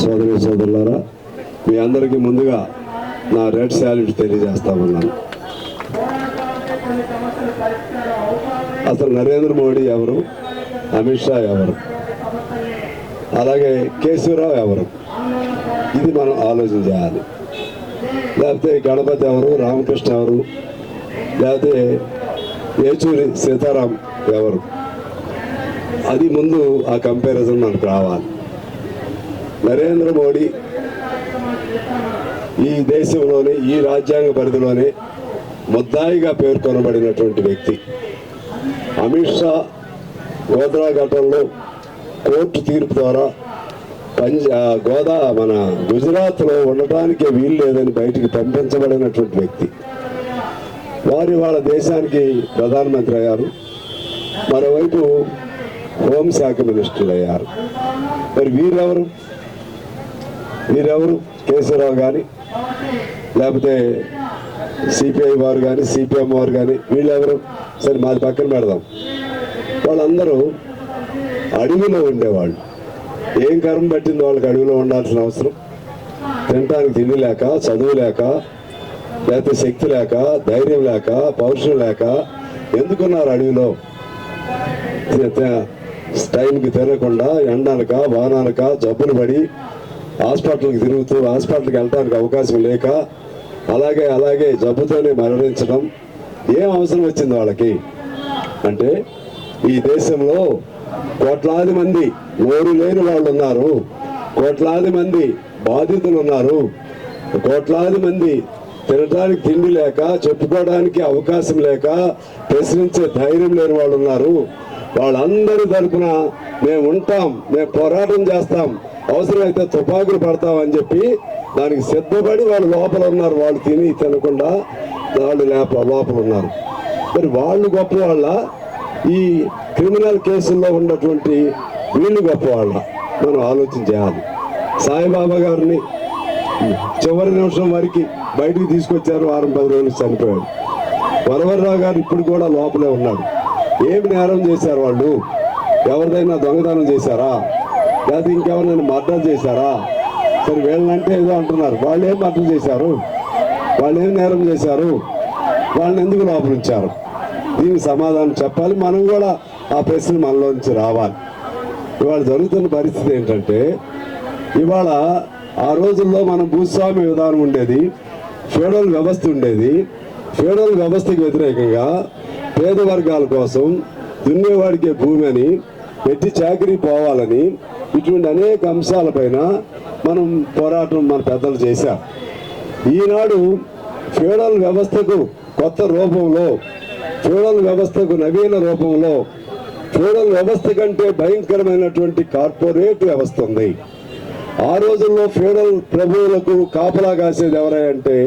సోదరి సోదరులారా మీ అందరికీ ముందుగా నా రెడ్ శాల్యూట్ తెలియజేస్తామన్నాను అసలు నరేంద్ర మోడీ ఎవరు? అమిత్ షా ఎవరు? అలాగే కేశవరావు ఎవరు? ఇది మనం ఆలోచన చేయాలి. లేకపోతే గణపతి ఎవరు? రామకృష్ణ ఎవరు? లేకపోతే ఏచూరి సీతారాం ఎవరు? అది ముందు ఆ కంపారిజన్ మనకు రావాలి. నరేంద్ర మోడీ ఈ దేశంలోని ఈ రాజ్యాంగ పరిధిలోనే ముద్దాయిగా పేర్కొనబడినటువంటి వ్యక్తి. అమిత్ షా గోద్రా ఘటనలో కోర్టు తీర్పు ద్వారా పంజా గోదా మన గుజరాత్లో ఉండటానికి వీలు లేదని బయటికి పంపించబడినటువంటి వ్యక్తి. వారి వాళ్ళ దేశానికి ప్రధానమంత్రి అయ్యారు. మరోవైపు హోంశాఖ మినిస్టర్లు అయ్యారు మరి వీరెవరు? వీరెవరు కేసీరావు కానీ లేకపోతే సిపిఐ వారు కానీ సిపిఎం వారు కానీ వీళ్ళెవరు? సరే మాది పక్కన పెడదాం. వాళ్ళందరూ అడవిలో ఉండేవాళ్ళు. ఏం కర్మ పట్టింది వాళ్ళకి అడవిలో ఉండాల్సిన అవసరం? తినడానికి తిండి లేక చదువు లేక లేకపోతే శక్తి లేక ధైర్యం లేక పౌరుషం లేక ఎందుకున్నారు అడవిలో? టైంకి తినకుండా ఎండనక వాననక జబ్బులు పడి హాస్పిటల్కి తిరుగుతూ హాస్పిటల్కి వెళ్ళడానికి అవకాశం లేక అలాగే అలాగే జబ్బుతోనే మరణించడం ఏం అవసరం వచ్చింది వాళ్ళకి? అంటే ఈ దేశంలో కోట్లాది మంది నోరు లేని వాళ్ళు ఉన్నారు. కోట్లాది మంది బాధితులు ఉన్నారు. కోట్లాది మంది తినడానికి తిండి లేక చెప్పుకోవడానికి అవకాశం లేక ప్రశ్నించే ధైర్యం లేని వాళ్ళు ఉన్నారు. వాళ్ళందరి తరఫున మేము ఉంటాం మేము పోరాటం చేస్తాం. అవసరమైతే తుపాకులు పడతామని చెప్పి దానికి సిద్ధపడి వాళ్ళు లోపల ఉన్నారు. వాళ్ళు తిని తినకుండా వాళ్ళు లేప లోపల ఉన్నారు. మరి వాళ్ళు గొప్ప వాళ్ళ ఈ క్రిమినల్ కేసుల్లో ఉన్నటువంటి వీళ్ళు గొప్ప వాళ్ళ మనం ఆలోచన చేయాలి. సాయిబాబా గారిని చివరి నిమిషం వరకు బయటికి తీసుకొచ్చారు. వారం పది రోజులు చనిపోయాడు. వరవరరావు గారు ఇప్పుడు కూడా లోపలే ఉన్నాడు ఏమి నేరం చేశారు వాళ్ళు? ఎవరిదైనా దొంగతనం చేశారా? లేకపోతే ఇంకెవరినైనా మర్డర్ చేశారా? సరే వీళ్ళంటే ఏదో అంటున్నారు. వాళ్ళు ఏం మర్డర్ చేశారు? వాళ్ళు ఏం నేరం చేశారు? వాళ్ళని ఎందుకు లోపలించారు? దీనికి సమాధానం చెప్పాలి. మనం కూడా ఆ ప్రశ్న మనలోంచి రావాలి. ఇవాళ జరుగుతున్న పరిస్థితి ఏంటంటే ఇవాళ ఆ రోజుల్లో మనం భూస్వామ్య విధానం ఉండేది ఫెడరల్ వ్యవస్థ ఉండేది. ఫెడరల్ వ్యవస్థకి వ్యతిరేకంగా పేద వర్గాల కోసం దున్నేవాడికే భూమి అని ఎట్టి చాకరీ పోవాలని ఇటువంటి అనేక అంశాలపైన మనం పోరాటం మన పెద్దలు చేశాం. ఈనాడు ఫ్యూడల్ వ్యవస్థకు కొత్త రూపంలో ఫ్యూడల్ వ్యవస్థకు నవీన రూపంలో ఫ్యూడల్ వ్యవస్థ కంటే భయంకరమైనటువంటి కార్పొరేట్ వ్యవస్థ ఉంది. ఆ రోజుల్లో ఫ్యూడల్ ప్రభువులకు కాపలా కాసేది ఎవరంటే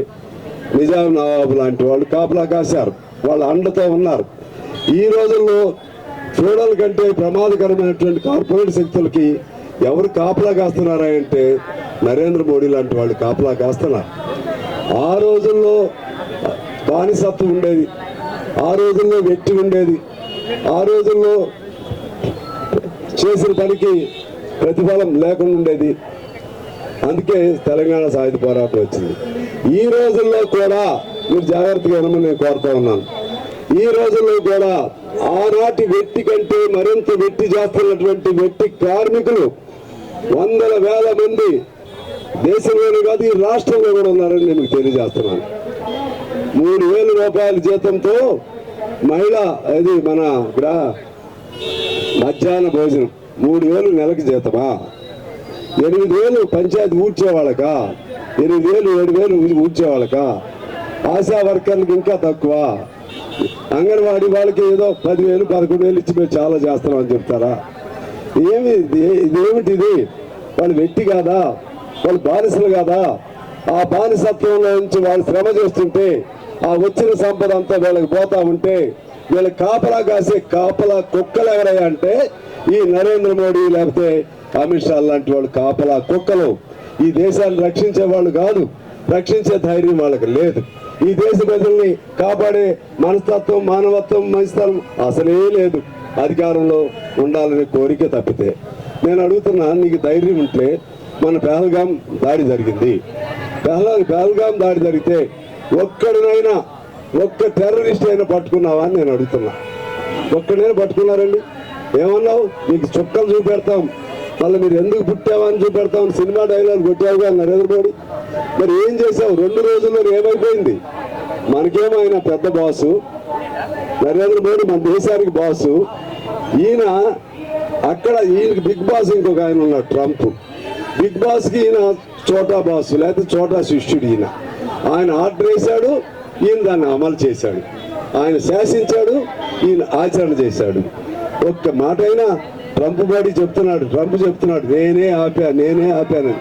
నిజాం నవాబు లాంటి వాళ్ళు కాపలా కాశారు. వాళ్ళ అండతో ఉన్నారు. ఈ రోజుల్లో ఫ్యూడల్ కంటే ప్రమాదకరమైనటువంటి కార్పొరేట్ శక్తులకి ఎవరు కాపలా కాస్తున్నారా అంటే నరేంద్ర మోడీ లాంటి వాళ్ళు కాపలా కాస్తున్నారు. ఆ రోజుల్లో బానిసత్వం ఉండేది. ఆ రోజుల్లో వెట్టి ఉండేది. ఆ రోజుల్లో చేసిన పనికి ప్రతిఫలం లేకుండా ఉండేది. అందుకే తెలంగాణ సాయుధ పోరాటం వచ్చింది. ఈ రోజుల్లో కూడా మీరు జాగ్రత్తగా వినమని నేను కోరుతా ఉన్నాను. ఈ రోజుల్లో కూడా ఆనాటి వ్యక్తి కంటే మరింత వ్యక్తి చేస్తున్నటువంటి వ్యక్తి కార్మికులు వందల వేల మంది దేశంలోనే కాదు ఈ రాష్ట్రంలో కూడా ఉన్నారని నేను తెలియజేస్తున్నాను. మూడు వేల రూపాయల జీతంతో మహిళ అది మన గ్రా మధ్యాహ్న భోజనం మూడు వేలు నెలకు జీతమా? ఎనిమిది వేలు పంచాయతీ ఊడ్చేవాళ్ళక? ఎనిమిది వేలు ఏడు వేలు ఊడ్చేవాళ్ళక? ఆశా వర్కర్లకు ఇంకా తక్కువ. అంగన్వాడీ వాళ్ళకి ఏదో పదివేలు పదకొండు వేలు ఇచ్చి మేము చాలా చేస్తున్నాం అని చెప్తారా? ఏమి ఇది- వాళ్ళు వ్యక్తి కాదా? వాళ్ళు బానిసలు కాదా? ఆ బానిసత్వంలో నుంచి వాళ్ళు శ్రమ చేస్తుంటే ఆ వచ్చిన సంపద అంతా వీళ్ళకి పోతా ఉంటే వీళ్ళకి కాపలా కాసే కాపలా కుక్కలు ఎవరయ్యా అంటే ఈ నరేంద్ర మోడీ లేకపోతే అమిత్ షా లాంటి వాళ్ళు కాపలా కుక్కలు. ఈ దేశాన్ని రక్షించే వాళ్ళు కాదు. రక్షించే ధైర్యం వాళ్ళకి లేదు. ఈ దేశ ప్రజల్ని కాపాడే మనస్తత్వం మానవత్వం మంచితనం అసలే లేదు. అధికారంలో ఉండాలనే కోరిక తప్పితే. నేను అడుగుతున్నా నీకు ధైర్యం ఉంటే మన పెహల్గాం దాడి జరిగింది. పహల్ పెహల్గాం దాడి జరిగితే ఒక్కడినైనా ఒక్క టెర్రరిస్ట్ అయినా పట్టుకున్నావా అని నేను అడుగుతున్నా. ఒక్కడైనా పట్టుకున్నారండి? ఏమన్నావు? నీకు చుక్కలు చూపెడతాం. మళ్ళీ మీరు ఎందుకు పుట్టావని చూపెడతాం. సినిమా డైలాగ్ కొట్టావుగా నరేంద్ర మోడీ. మరి ఏం చేసావు రెండు రోజుల్లో ఏమైపోయింది? మనకేమైనా పెద్ద బాసు. నరేంద్ర మోడీ మన దేశానికి బాసు. ఈయన అక్కడ ఈయనకి బిగ్ బాస్ ఇంకొక ఆయన ఉన్నాడు ట్రంప్. బిగ్ బాస్కి ఈయన చోటా బాస్ లేకపోతే చోటా శిష్యుడు ఈయన. ఆయన ఆర్డర్ వేశాడు ఈయన దాన్ని అమలు చేశాడు. ఆయన శాసించాడు ఈయన ఆచరణ చేశాడు. ఒక్క మాట అయినా ట్రంప్ బాడీ చెప్తున్నాడు ట్రంప్ చెప్తున్నాడు నేనే ఆపా నేనే ఆపాను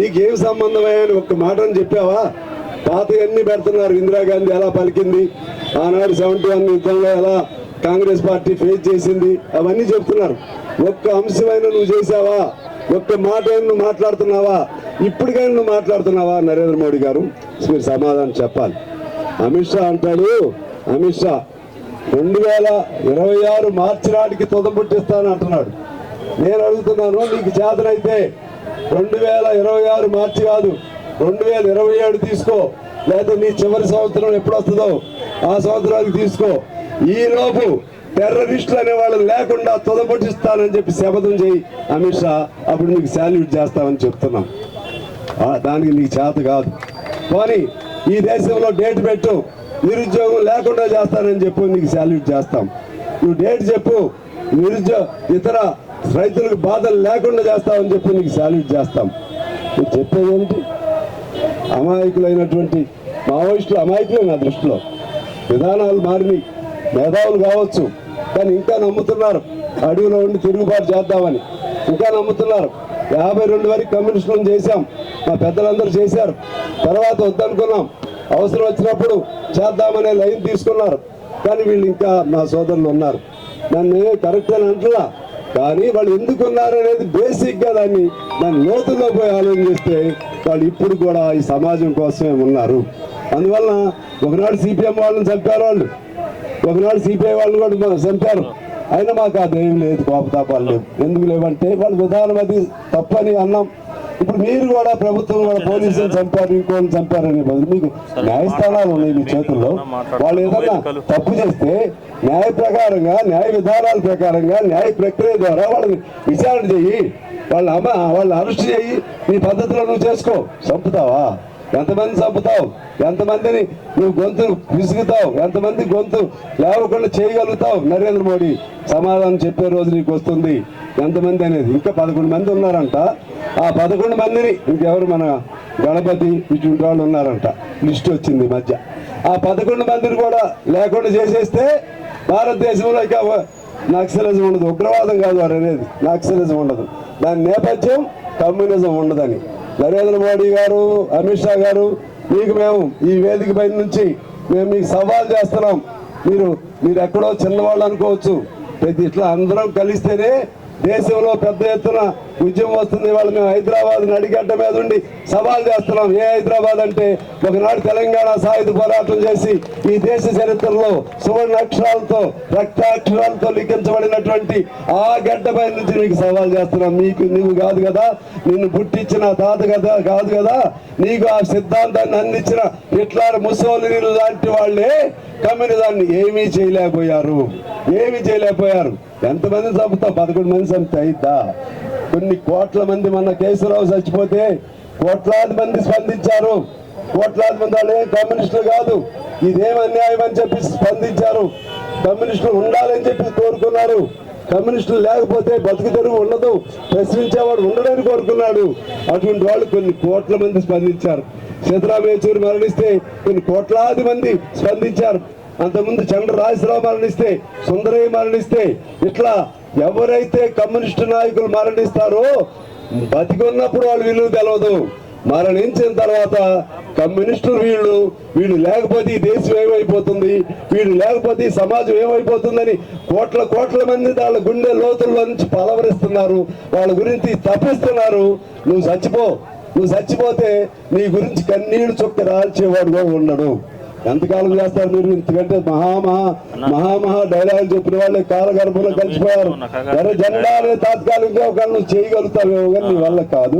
నీకేం సంబంధమయ్యా అని ఒక్క మాట అని చెప్పావా? పాత ఎన్ని పెడుతున్నారు. ఇందిరాగాంధీ ఎలా పలికింది? ఆనాడు సెవెంటీ వన్ యుద్ధంలో ఎలా కాంగ్రెస్ పార్టీ ఫేస్ చేసింది? అవన్నీ చెప్తున్నారు. ఒక్క అంశమైన నువ్వు చేసావా ఒక్క మాట నువ్వు మాట్లాడుతున్నావా? ఇప్పటికైనా నువ్వు మాట్లాడుతున్నావా? నరేంద్ర మోడీ గారు మీరు సమాధానం చెప్పాలి. అమిత్ షా అంటాడు అమిత్ షా రెండు వేల ఇరవై ఆరు మార్చి నాటికి తుదముట్టిస్తాను అంటున్నాడు. నేను అడుగుతున్నాను నీకు చేతనైతే రెండు వేల ఇరవై ఆరు మార్చి కాదు రెండు వేల ఇరవై ఏడు తీసుకో. లేదా నీ చివరి సంవత్సరం ఎప్పుడు వస్తుందో ఆ సంవత్సరానికి తీసుకో. ఈలోపు టెర్రరిస్టులు అనే వాళ్ళు లేకుండా తుదముట్టిస్తానని చెప్పి శపథం చేయి అమిత్ షా. అప్పుడు నీకు శాల్యూట్ చేస్తామని చెప్తున్నాం. దానికి నీకు చేత కాదు. కానీ ఈ దేశంలో డేట్ పెట్టు. నిరుద్యోగం లేకుండా చేస్తానని చెప్పు నీకు శాల్యూట్ చేస్తాం. నువ్వు డేట్ చెప్పు. నిరుద్యోగ ఇతర రైతులకు బాధలు లేకుండా చేస్తామని చెప్పి నీకు శాల్యూట్ చేస్తాం. నువ్వు చెప్పేది ఏంటి అమాయకులైనటువంటి మావోయిస్టులు అమాయకులే నా దృష్టిలో. విధానాలు మారినాయి. మేధావులు కావచ్చు కానీ ఇంకా నమ్ముతున్నారు. అడవిలో ఉండి తిరుగుబాటు చేద్దామని. ఇంకా నమ్ముతున్నారు. యాభై రెండు వరకు కమ్యూనిస్టులను చేశాం. మా పెద్దలందరూ చేశారు. తర్వాత వద్దనుకున్నాం. అవసరం వచ్చినప్పుడు చేద్దామనే లైన్ తీసుకున్నారు. కానీ వీళ్ళు ఇంకా మా సోదరులు ఉన్నారు. నన్ను కరెక్ట్ అని అంటున్నా కానీ వాళ్ళు ఎందుకు ఉన్నారు అనేది బేసిక్గా దాన్ని దాని లోతుల్లో పోయి ఆలోచిస్తే వాళ్ళు ఇప్పుడు కూడా ఈ సమాజం కోసమే ఉన్నారు. అందువలన ఒకనాడు సిపిఎం వాళ్ళని చంపారు వాళ్ళు. ఒకనాడు సిపిఐ వాళ్ళని కూడా చంపారు. అయినా మాకు అదేం లేదు కోపతాపాలు లేవు. ఎందుకు లేవంటే వాళ్ళు విధానం అది తప్పని అన్నాం. ఇప్పుడు మీరు కూడా ప్రభుత్వం కూడా పోలీసులు చంపారు ఇంకోని చంపారనే బదులు మీకు న్యాయస్థానాలు ఉన్నాయి మీ చేతుల్లో. వాళ్ళు ఏదన్నా తప్పు చేస్తే న్యాయ ప్రకారంగా న్యాయ విధానాల ప్రకారంగా న్యాయ ప్రక్రియ ద్వారా వాళ్ళని విచారణ చెయ్యి వాళ్ళ అమ్మ వాళ్ళని అరెస్ట్ చెయ్యి నీ పద్ధతిలో నువ్వు చేసుకో. చంపుతావా? ఎంతమంది చంపుతావు? ఎంతమందిని నువ్వు గొంతు విసుగుతావు? ఎంతమంది గొంతు లేవకుండా చేయగలుగుతావు? నరేంద్ర మోడీ సమాధానం చెప్పే రోజు నీకు వస్తుంది. ఎంతమంది అనేది? ఇంకా పదకొండు మంది ఉన్నారంట. ఆ పదకొండు మందిని ఇంకెవరు మన గణపతి ఇటువంటి వాళ్ళు ఉన్నారంట. లిస్ట్ వచ్చింది ఈ మధ్య. ఆ పదకొండు మందిని కూడా లేకుండా చేసేస్తే భారతదేశంలో ఇక నక్సలిజం ఉండదు. ఉగ్రవాదం కాదు వారు అనేది. నక్సలిజం ఉండదు. దాని నేపథ్యం కమ్యూనిజం ఉండదని. నరేంద్ర మోడీ గారు అమిత్ షా గారు మీకు మేము ఈ వేదిక పై నుంచి మేము మీకు సవాల్ చేస్తున్నాం. మీరు మీరు ఎక్కడో చిన్నవాళ్ళు అనుకోవచ్చు. ప్రతి ఇట్లా అందరం కలిస్తేనే దేశంలో పెద్ద ఎత్తున ఉద్యమం వస్తుంది వాళ్ళు. మేము హైదరాబాద్ నడిగడ్డ మీద ఉండి సవాల్ చేస్తున్నాం. ఏ హైదరాబాద్ అంటే ఒకనాడు తెలంగాణ సాయుధ పోరాటం చేసి ఈ దేశ చరిత్రలో సువర్ణ అక్షరాలతో రక్తాక్షరాలతో లిఖించబడినటువంటి ఆ గడ్డపై నుంచి నీకు సవాల్ చేస్తున్నాం. నీకు నువ్వు కాదు కదా నిన్ను పుట్టించిన తాత కదా కాదు కదా. నీకు ఆ సిద్ధాంతాన్ని అందించిన హిట్లర్ ముసోలిని లాంటి వాళ్ళే కమ్యూనిజాన్ని ఏమీ చేయలేకపోయారు. ఏమీ చేయలేకపోయారు. ఎంతమంది చంపుతావు పదకొండు మంది చంపితే అయిద్దా? కొన్ని కోట్ల మంది మన కేశవరావు చచ్చిపోతే కోట్లాది మంది స్పందించారు. కోట్లాది మంది వాళ్ళు ఏం కమ్యూనిస్టులు కాదు. ఇదేం అన్యాయం అని చెప్పి స్పందించారు. కమ్యూనిస్టులు ఉండాలని చెప్పి కోరుకున్నారు. కమ్యూనిస్టులు లేకపోతే బతుకు తెరువు ఉండదు. ప్రశ్నించేవాడు ఉండడని కోరుకున్నాడు. అటువంటి వాళ్ళు కొన్ని కోట్ల మంది స్పందించారు. సీతారాం యేచూరి మరణిస్తే కొన్ని కోట్లాది మంది స్పందించారు. అంతకుముందు చంద్ర రాజశ్రావు మరణిస్తే సుందరయ్య మరణిస్తే ఇట్లా ఎవరైతే కమ్యూనిస్టు నాయకులు మరణిస్తారో బతికున్నప్పుడు వాళ్ళు విలువ తెలవదు. మరణించిన తర్వాత కమ్యూనిస్టులు వీళ్ళు వీళ్ళు లేకపోతే ఈ దేశం ఏమైపోతుంది? వీళ్ళు లేకపోతే సమాజం ఏమైపోతుందని కోట్ల కోట్ల మంది వాళ్ళ గుండె లోతుల్లో నుంచి పలవరిస్తున్నారు. వాళ్ళ గురించి తప్పిస్తున్నారు. నువ్వు చచ్చిపో. నువ్వు చచ్చిపోతే నీ గురించి కన్నీళ్ళు చొక్క రాల్చేవాడు కూడా ఉండడు ఎంతకాలం చేస్తారు మీరు? ఇంతకంటే మహా మహా మహా మహా డైలాగులు చెప్పిన వాళ్ళే కాలగర్భంలో కలిసిపోయారు. ఎర్ర జెండాలే తాత్కాలికంగా ఒక నువ్వు చేయగలుగుతావు కానీ నీ వల్ల కాదు.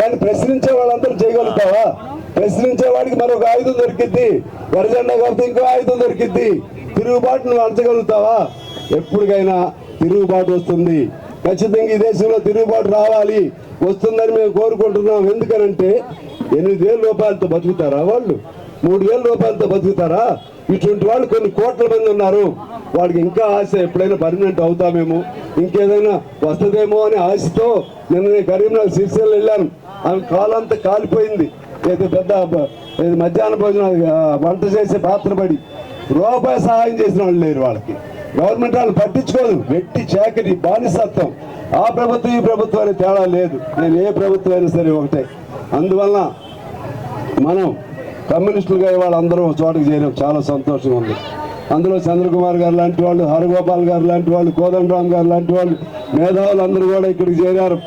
కానీ ప్రశ్నించే వాళ్ళందరూ చేయగలుగుతావా? ప్రశ్నించే వాడికి మరొక ఆయుధం దొరికిద్ది. ఎర్ర జెండా కాబట్టి ఇంకో ఆయుధం దొరికిద్ది. తిరుగుబాటు నువ్వు అంచగలుగుతావా ఎప్పటికైనా తిరుగుబాటు వస్తుంది. ఖచ్చితంగా ఈ దేశంలో తిరుగుబాటు రావాలి. వస్తుందని మేము కోరుకుంటున్నాం. ఎందుకనంటే ఎనిమిది వేల రూపాయలతో బతుకుతారా వాళ్ళు? మూడు వేల రూపాయలతో బతుకుతారా? ఇటువంటి వాళ్ళు కొన్ని కోట్ల మంది ఉన్నారు. వాడికి ఇంకా ఆశ ఎప్పుడైనా పర్మనెంట్ అవుతామేమో? ఇంకేదైనా వస్తుందేమో అనే ఆశతో నిన్న నేను కరీంనగర్ సిరిసిల్ల వెళ్ళాను. ఆమె కాలంతా కాలిపోయింది. ఏదో పెద్ద మధ్యాహ్న భోజనం వంట చేసే పాత్ర పడి. రూపాయి సహాయం చేసిన వాళ్ళు లేరు వాళ్ళకి. గవర్నమెంట్ వాళ్ళు పట్టించుకోదు. వెట్టి చాకరి బానిసత్వం. ఆ ప్రభుత్వం ఈ ప్రభుత్వం అనే తేడా లేదు. నేను ఏ ప్రభుత్వం అయినా సరే ఒకటే. అందువల్ల మనం కమ్యూనిస్టులుగా ఇవాళ అందరూ ఒక చేరాం చాలా సంతోషంగా ఉంది. అందులో చంద్రకుమార్ గారు లాంటి వాళ్ళు హరగోపాల్ గారు లాంటి వాళ్ళు కోదండరామ్ గారు లాంటి వాళ్ళు మేధావులు అందరూ కూడా ఇక్కడికి చేరారు.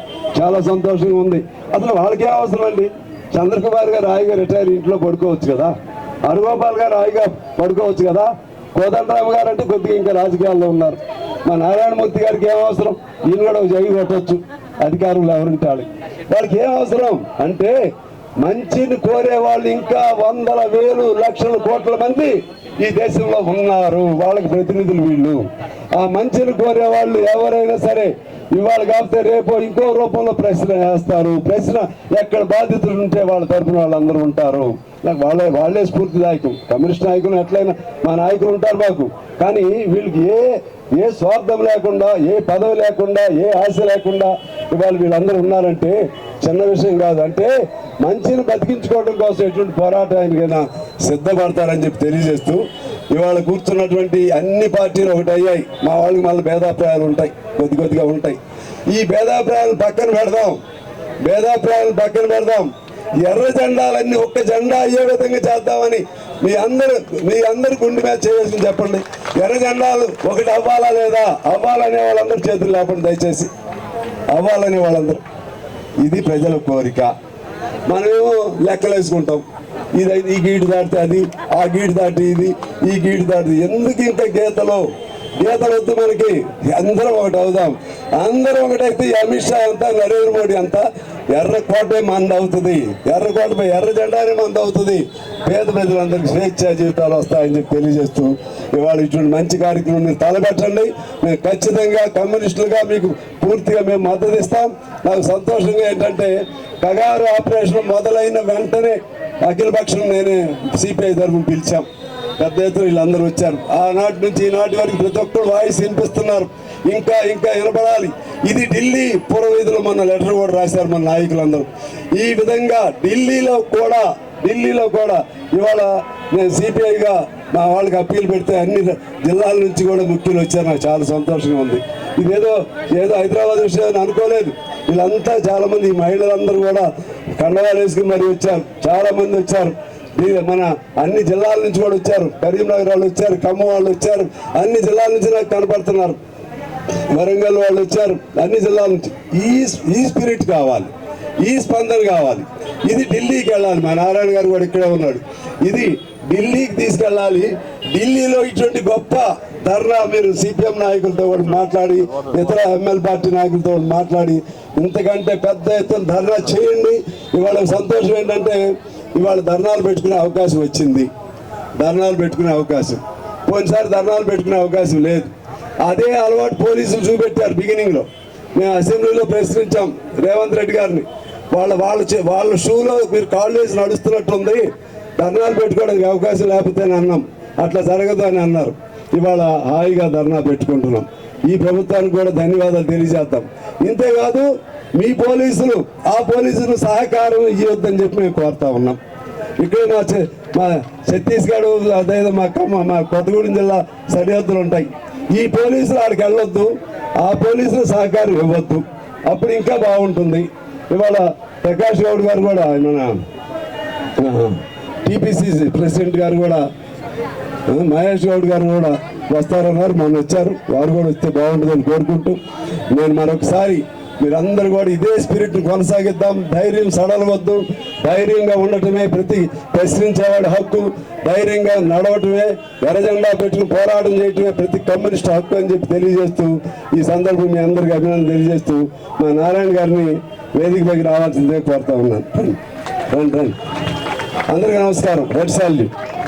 చాలా సంతోషంగా ఉంది. అసలు వాళ్ళకే అవసరం అండి? చంద్రకుమార్ గారు హాయిగా రిటైర్ ఇంట్లో పడుకోవచ్చు కదా. హరగోపాల్ గారు హాయిగా పడుకోవచ్చు కదా. కోదండరామ్ గారు అంటే కొద్దిగా ఇంకా రాజకీయాల్లో ఉన్నారు. మా నారాయణమూర్తి గారికి ఏం అవసరం? ఈయన కూడా ఒక జగి కొట్టచ్చు. అధికారులు ఎవరుంటే వాళ్ళకి. వాళ్ళకి ఏం అవసరం అంటే మంచిని కోరే వాళ్ళు ఇంకా వందల వేలు లక్షల కోట్ల మంది ఈ దేశంలో ఉన్నారు. వాళ్ళకి ప్రతినిధులు వీళ్ళు. ఆ మంచిని కోరే వాళ్ళు ఎవరైనా సరే ఇవాళ కాకపోతే రేపు ఇంకో రూపంలో ప్రశ్న వేస్తారు. ప్రశ్న ఎక్కడ బాధితులు ఉంటే వాళ్ళ తరపున వాళ్ళందరూ ఉంటారు. నాకు వాళ్ళే వాళ్ళే నాయకులు కమ్యూనిస్ట్ నాయకులు ఎట్లయినా మా నాయకులు ఉంటారు మాకు. కానీ వీళ్ళకి ఏ ఏ స్వార్థం లేకుండా ఏ పదవి లేకుండా ఏ ఆశ లేకుండా ఇవాళ వీళ్ళందరూ ఉన్నారంటే చిన్న విషయం కాదు అంటే మంచిని బతికించుకోవడం కోసం ఎటువంటి పోరాటానికైనా సిద్ధపడతారని చెప్పి తెలియజేస్తూ ఇవాళ కూర్చున్నటువంటి అన్ని పార్టీలు ఒకటి అయ్యాయి. మా వాళ్ళకి మళ్ళీ భేదాభిప్రాయాలు ఉంటాయి. కొద్ది కొద్దిగా ఉంటాయి. ఈ భేదాభిప్రాయాలు పక్కన పెడదాం. భేదాభిప్రాయాలు పక్కన పెడదాం. ఎర్ర జెండాలన్నీ ఒక్క జెండా అయ్యే విధంగా చేద్దామని మీ అందరు మీ అందరు గుండె మీద చేయాల్సింది చెప్పండి. ఎర్ర జెండాలు ఒకటి అవ్వాలా లేదా? అవ్వాలనే వాళ్ళందరూ చేతులు లేపండి దయచేసి. అవ్వాలనే వాళ్ళందరూ. ఇది ప్రజల కోరిక. మనమేమో లెక్కలు వేసుకుంటాం. ఇది ఈ గీటు దాటితే అది ఆ గీటు దాటి ఇది ఈ గీటు దాటి ఎందుకు ఇంకా గీతలో గీతలు వద్దు మనకి. అందరం ఒకటి అవుదాం. అందరం ఒకటైతే అమిత్ షా అంతా నరేంద్ర మోడీ అంతా ఎర్రకోటే మంద అవుతుంది. ఎర్రకోటపై ఎర్ర జెండానే మంద అవుతుంది. పేద ప్రజలందరికీ స్వేచ్ఛ జీవితాలు వస్తాయని చెప్పి తెలియజేస్తూ ఇవాళ ఇటువంటి మంచి కార్యక్రమం మీరు తలపెట్టండి. మేము ఖచ్చితంగా కమ్యూనిస్టులుగా మీకు పూర్తిగా మేము మద్దతు ఇస్తాం. నాకు సంతోషంగా ఏంటంటే కగారు ఆపరేషన్ మొదలైన వెంటనే అఖిలపక్షం నేనే సిపిఐ తరఫున పిలిచాం. పెద్ద ఎత్తున వీళ్ళందరూ వచ్చారు. ఆనాటి నుంచి ఈనాటి వరకు ప్రతి ఒక్కరు వాయిస్ వినిపిస్తున్నారు. ఇంకా ఇంకా వినపడాలి. ఇది ఢిల్లీ పూర్వీధులు మన లెటర్ కూడా రాశారు మన నాయకులందరూ. ఈ విధంగా ఢిల్లీలో కూడా ఢిల్లీలో కూడా ఇవాళ నేను సిపిఐగా మా వాళ్ళకి అప్పీలు పెడితే అన్ని జిల్లాల నుంచి కూడా ముఖ్యులు వచ్చారు. నాకు చాలా సంతోషంగా ఉంది. ఇదేదో ఏదో హైదరాబాద్ విషయం అనుకోలేదు. వీళ్ళంతా చాలామంది ఈ మహిళలందరూ కూడా కండవాలు వేసుకుని మరి వచ్చారు. చాలామంది వచ్చారు. మన అన్ని జిల్లాల నుంచి కూడా వచ్చారు. కరీంనగర్ వాళ్ళు వచ్చారు ఖమ్మం వాళ్ళు వచ్చారు. అన్ని జిల్లాల నుంచి నాకు కనపడుతున్నారు. వరంగల్ వాళ్ళు వచ్చారు. అన్ని జిల్లాల నుంచి. ఈ ఈ స్పిరిట్ కావాలి. ఈ స్పందన కావాలి. ఇది ఢిల్లీకి వెళ్ళాలి. మా నారాయణ గారు కూడా ఇక్కడే ఉన్నాడు. ఇది ఢిల్లీకి తీసుకెళ్ళాలి. ఢిల్లీలో ఇటువంటి గొప్ప ధర్నా మీరు సిపిఎం నాయకులతో కూడా మాట్లాడి ఇతర ఎమ్మెల్యే పార్టీ నాయకులతో మాట్లాడి ఇంతకంటే పెద్ద ఎత్తున ధర్నా చేయండి. ఇవాళ సంతోషం ఏంటంటే ఇవాళ ధర్నాలు పెట్టుకునే అవకాశం వచ్చింది. ధర్నాలు పెట్టుకునే అవకాశం. పోయినసారి ధర్నాలు పెట్టుకునే అవకాశం లేదు. అదే అలవాటు పోలీసులు చూపెట్టారు బిగినింగ్లో. మేము అసెంబ్లీలో ప్రశ్నించాం రేవంత్ రెడ్డి గారిని. వాళ్ళ వాళ్ళ చే- వాళ్ళ షూలో మీరు కాళ్ళు వేసి నడుస్తున్నట్టుంది. ధర్నాలు పెట్టుకోవడానికి అవకాశం లేకపోతే అని అన్నాం. అట్లా జరగదు అని అన్నారు. ఇవాళ హాయిగా ధర్నా పెట్టుకుంటున్నాం. ఈ ప్రభుత్వానికి కూడా ధన్యవాదాలు తెలియజేద్దాం ఇంతేకాదు మీ పోలీసులు ఆ పోలీసులు సహకారం ఇవ్వద్దని చెప్పి మేము కోరుతా ఉన్నాం. ఇక్కడ మా మా ఛత్తీస్గఢ్ అదేదో మా ఖమ్మం మా కొత్తగూడెం జిల్లా సరిహద్దులు ఉంటాయి. ఈ పోలీసులు ఆడికి వెళ్ళొద్దు ఆ పోలీసులు సహకారం ఇవ్వద్దు. అప్పుడు ఇంకా బాగుంటుంది. ఇవాళ ప్రకాష్ గౌడ్ గారు కూడా మన టీపీసీసీ ప్రెసిడెంట్ గారు కూడా మహేష్ గౌడ్ గారు కూడా వస్తారన్నారు మొన్న వచ్చారు. వారు కూడా వస్తే బాగుంటుందని కోరుకుంటూ నేను మరొకసారి మీరందరూ కూడా ఇదే స్పిరిట్ని కొనసాగిద్దాం. ధైర్యం సడలవద్దు. ధైర్యంగా ఉండటమే ప్రతి ప్రశ్నించేవాడి హక్కు. ధైర్యంగా నడవటమే ఎర్రజెండా పెట్టుకుని పోరాటం చేయటమే ప్రతి కమ్యూనిస్ట్ హక్కు అని చెప్పి తెలియజేస్తూ ఈ సందర్భం మీ అందరికీ అభినందన తెలియజేస్తూ మా నారాయణ గారిని వేదిక పైకి రావాల్సిందే కోరుతా ఉన్నాను. రండి రండి రండి. అందరికీ నమస్కారం. Red salute.